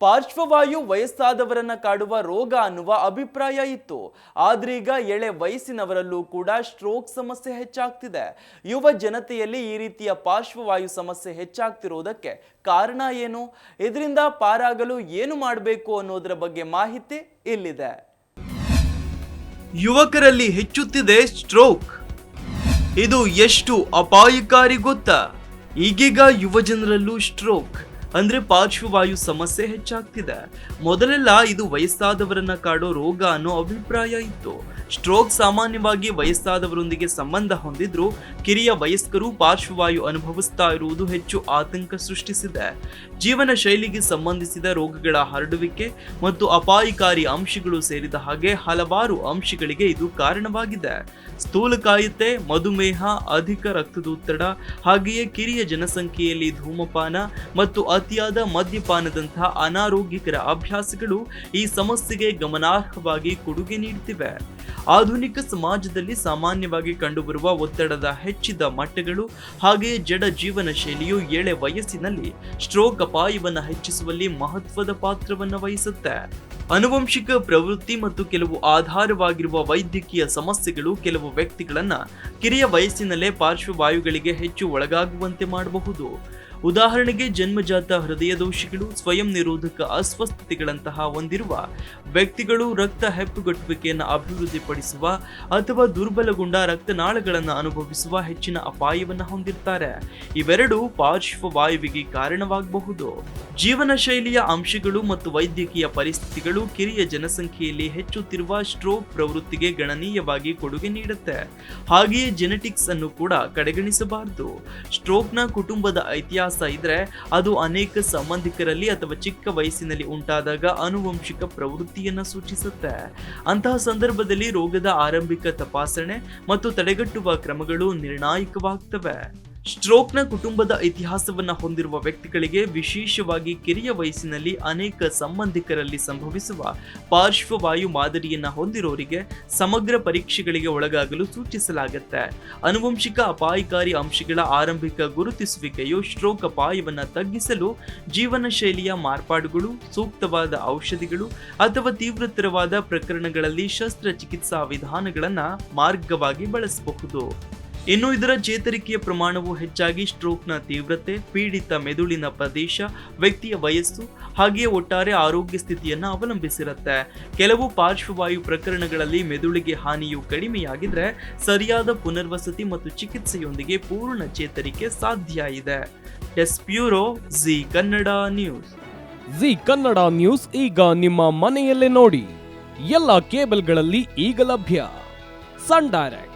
ಪಾರ್ಶ್ವವಾಯು ವಯಸ್ಸಾದವರನ್ನ ಕಾಡುವ ರೋಗ ಅನ್ನುವ ಅಭಿಪ್ರಾಯ ಇತ್ತು. ಆದ್ರೀಗ ಎಳೆ ವಯಸ್ಸಿನವರಲ್ಲೂ ಕೂಡ ಸ್ಟ್ರೋಕ್ ಸಮಸ್ಯೆ ಹೆಚ್ಚಾಗ್ತಿದೆ. ಯುವ ಜನತೆಯಲ್ಲಿ ಈ ರೀತಿಯ ಪಾರ್ಶ್ವವಾಯು ಸಮಸ್ಯೆ ಹೆಚ್ಚಾಗ್ತಿರೋದಕ್ಕೆ ಕಾರಣ ಏನು? ಇದರಿಂದ ಪಾರಾಗಲು ಏನು ಮಾಡಬೇಕು ಅನ್ನೋದರ ಬಗ್ಗೆ ಮಾಹಿತಿ ಇಲ್ಲಿದೆ. ಯುವಕರಲ್ಲಿ ಹೆಚ್ಚುತ್ತಿದೆ ಸ್ಟ್ರೋಕ್. ಇದು ಎಷ್ಟು ಅಪಾಯಕಾರಿ ಗೊತ್ತಾ? ಈಗೀಗ ಯುವ ಜನರಲ್ಲೂ ಸ್ಟ್ರೋಕ್. ಅಂದ್ರೆ ಪಾರ್ಶ್ವವಾಯು ಸಮಸ್ಯೆ ಹೆಚ್ಚಾಗ್ತಿದೆ. ಮೊದಲೆಲ್ಲ ಇದು ವಯಸ್ಸಾದವರನ್ನ ಕಾಡೋ ರೋಗ ಅನ್ನೋ ಅಭಿಪ್ರಾಯ ಇತ್ತು. ಸ್ಟ್ರೋಕ್ ಸಾಮಾನ್ಯವಾಗಿ ವಯಸ್ಸಾದವರೊಂದಿಗೆ ಸಂಬಂಧ ಹೊಂದಿದ್ರು ಕಿರಿಯ ವಯಸ್ಕರು ಪಾರ್ಶ್ವವಾಯು ಅನುಭವಿಸ್ತಾ ಇರುವುದು ಹೆಚ್ಚು ಆತಂಕ ಸೃಷ್ಟಿಸಿದೆ. ಜೀವನ ಶೈಲಿಗೆ ಸಂಬಂಧಿಸಿದ ರೋಗಗಳ ಹರಡುವಿಕೆ ಮತ್ತು ಅಪಾಯಕಾರಿ ಅಂಶಗಳು ಸೇರಿದ ಹಾಗೆ ಹಲವಾರು ಅಂಶಗಳಿಗೆ ಇದು ಕಾರಣವಾಗಿದೆ. ಸ್ಥೂಲಕಾಯತೆ ಮಧುಮೇಹ, ಅಧಿಕ ರಕ್ತದೊತ್ತಡ, ಹಾಗೆಯೇ ಕಿರಿಯ ಜನಸಂಖ್ಯೆಯಲ್ಲಿ ಧೂಮಪಾನ ಮತ್ತು ಅತಿಯಾದ ಮದ್ಯಪಾನದಂತಹ ಅನಾರೋಗ್ಯಕರ ಅಭ್ಯಾಸಗಳು ಈ ಸಮಸ್ಯೆಗೆ ಗಮನಾರ್ಹವಾಗಿ ಕೊಡುಗೆ ನೀಡುತ್ತಿವೆ. ಆಧುನಿಕ ಸಮಾಜದಲ್ಲಿ ಸಾಮಾನ್ಯವಾಗಿ ಕಂಡುಬರುವ ಒತ್ತಡದ ಹೆಚ್ಚಿದ ಮಟ್ಟಗಳು ಹಾಗೆಯೇ ಜಡ ಜೀವನ ಶೈಲಿಯು ಎಳೆ ವಯಸ್ಸಿನಲ್ಲಿ ಸ್ಟ್ರೋಕ್ ಅಪಾಯವನ್ನು ಹೆಚ್ಚಿಸುವಲ್ಲಿ ಮಹತ್ವದ ಪಾತ್ರವನ್ನು ವಹಿಸುತ್ತೆ. ಅನುವಂಶಿಕ ಪ್ರವೃತ್ತಿ ಮತ್ತು ಕೆಲವು ಆಧಾರವಾಗಿರುವ ವೈದ್ಯಕೀಯ ಸಮಸ್ಯೆಗಳು ಕೆಲವು ವ್ಯಕ್ತಿಗಳನ್ನ ಕಿರಿಯ ವಯಸ್ಸಿನಲ್ಲೇ ಪಾರ್ಶ್ವವಾಯುಗಳಿಗೆ ಹೆಚ್ಚು ಒಳಗಾಗುವಂತೆ ಮಾಡಬಹುದು. ಉದಾಹರಣೆಗೆ ಜನ್ಮಜಾತ ಹೃದಯ ದೋಷಿಗಳು ಸ್ವಯಂ ನಿರೋಧಕ ಅಸ್ವಸ್ಥತೆಗಳಂತಹ ಹೊಂದಿರುವ ವ್ಯಕ್ತಿಗಳು ರಕ್ತ ಹೆಪ್ಪುಗಟ್ಟುವಿಕೆಯನ್ನು ಅಭಿವೃದ್ಧಿಪಡಿಸುವ ಅಥವಾ ದುರ್ಬಲಗೊಂಡ ರಕ್ತನಾಳಗಳನ್ನು ಅನುಭವಿಸುವ ಹೆಚ್ಚಿನ ಅಪಾಯವನ್ನು ಹೊಂದಿರ್ತಾರೆ. ಇವೆರಡೂ ಪಾರ್ಶ್ವವಾಯುವಿಗೆ ಕಾರಣವಾಗಬಹುದು. ಜೀವನ ಶೈಲಿಯ ಅಂಶಗಳು ಮತ್ತು ವೈದ್ಯಕೀಯ ಪರಿಸ್ಥಿತಿಗಳು ಕಿರಿಯ ಜನಸಂಖ್ಯೆಯಲ್ಲಿ ಹೆಚ್ಚುತ್ತಿರುವ ಸ್ಟ್ರೋಕ್ ಪ್ರವೃತ್ತಿಗೆ ಗಣನೀಯವಾಗಿ ಕೊಡುಗೆ ನೀಡುತ್ತೆ. ಹಾಗೆಯೇ ಜೆನೆಟಿಕ್ಸ್ ಅನ್ನು ಕೂಡ ಕಡೆಗಣಿಸಬಾರದು. ಸ್ಟ್ರೋಕ್ನ ಕುಟುಂಬದ ಇತಿಹಾಸ ಇದ್ರೆ ಅದು ಅನೇಕ ಸಂಬಂಧಿಕರಲ್ಲಿ ಅಥವಾ ಚಿಕ್ಕ ವಯಸ್ಸಿನಲ್ಲಿ ಉಂಟಾದಾಗ ಆನುವಂಶಿಕ ಪ್ರವೃತ್ತಿಯನ್ನ ಸೂಚಿಸುತ್ತೆ. ಅಂತಹ ಸಂದರ್ಭದಲ್ಲಿ ರೋಗದ ಆರಂಭಿಕ ತಪಾಸಣೆ ಮತ್ತು ತಡೆಗಟ್ಟುವ ಕ್ರಮಗಳು ನಿರ್ಣಾಯಕವಾಗ್ತವೆ. ಸ್ಟ್ರೋಕ್ನ ಕುಟುಂಬದ ಇತಿಹಾಸವನ್ನ ಹೊಂದಿರುವ ವ್ಯಕ್ತಿಗಳಿಗೆ ವಿಶೇಷವಾಗಿ ಕಿರಿಯ ವಯಸ್ಸಿನಲ್ಲಿ ಅನೇಕ ಸಂಬಂಧಿಕರಲ್ಲಿ ಸಂಭವಿಸುವ ಪಾರ್ಶ್ವವಾಯು ಮಾದರಿಯನ್ನ ಹೊಂದಿರೋರಿಗೆ ಸಮಗ್ರ ಪರೀಕ್ಷೆಗಳಿಗೆ ಒಳಗಾಗಲು ಸೂಚಿಸಲಾಗುತ್ತೆ. ಅನುವಂಶಿಕ ಅಪಾಯಕಾರಿ ಅಂಶಗಳ ಆರಂಭಿಕ ಗುರುತಿಸುವಿಕೆಯು ಸ್ಟ್ರೋಕ್ ಅಪಾಯವನ್ನು ತಗ್ಗಿಸಲು ಜೀವನ ಶೈಲಿಯ ಮಾರ್ಪಾಡುಗಳು, ಸೂಕ್ತವಾದ ಔಷಧಿಗಳು ಅಥವಾ ತೀವ್ರತರವಾದ ಪ್ರಕರಣಗಳಲ್ಲಿ ಶಸ್ತ್ರಚಿಕಿತ್ಸಾ ವಿಧಾನಗಳನ್ನು ಮಾರ್ಗವಾಗಿ ಬಳಸಬಹುದು. ಇನ್ನು ಇದರ ಚೇತರಿಕೆಯ ಪ್ರಮಾಣವು ಹೆಚ್ಚಾಗಿ ಸ್ಟ್ರೋಕ್ನ ತೀವ್ರತೆ, ಪೀಡಿತ ಮೆದುಳಿನ ಪ್ರದೇಶ, ವ್ಯಕ್ತಿಯ ವಯಸ್ಸು, ಹಾಗೆಯೇ ಒಟ್ಟಾರೆ ಆರೋಗ್ಯ ಸ್ಥಿತಿಯನ್ನು ಅವಲಂಬಿಸಿರುತ್ತೆ. ಕೆಲವು ಪಾರ್ಶ್ವವಾಯು ಪ್ರಕರಣಗಳಲ್ಲಿ ಮೆದುಳಿಗೆ ಹಾನಿಯು ಕಡಿಮೆಯಾಗಿದ್ರೆ ಸರಿಯಾದ ಪುನರ್ವಸತಿ ಮತ್ತು ಚಿಕಿತ್ಸೆಯೊಂದಿಗೆ ಪೂರ್ಣ ಚೇತರಿಕೆ ಸಾಧ್ಯ ಇದೆ. ಎಸ್ ಪ್ಯೂರೋ Zee Kannada news. Zee Kannada news ಈಗ ನಿಮ್ಮ ಮನೆಯಲ್ಲೇ ನೋಡಿ. ಎಲ್ಲ ಕೇಬಲ್ಗಳಲ್ಲಿ ಈಗ ಲಭ್ಯ. Sun Direct.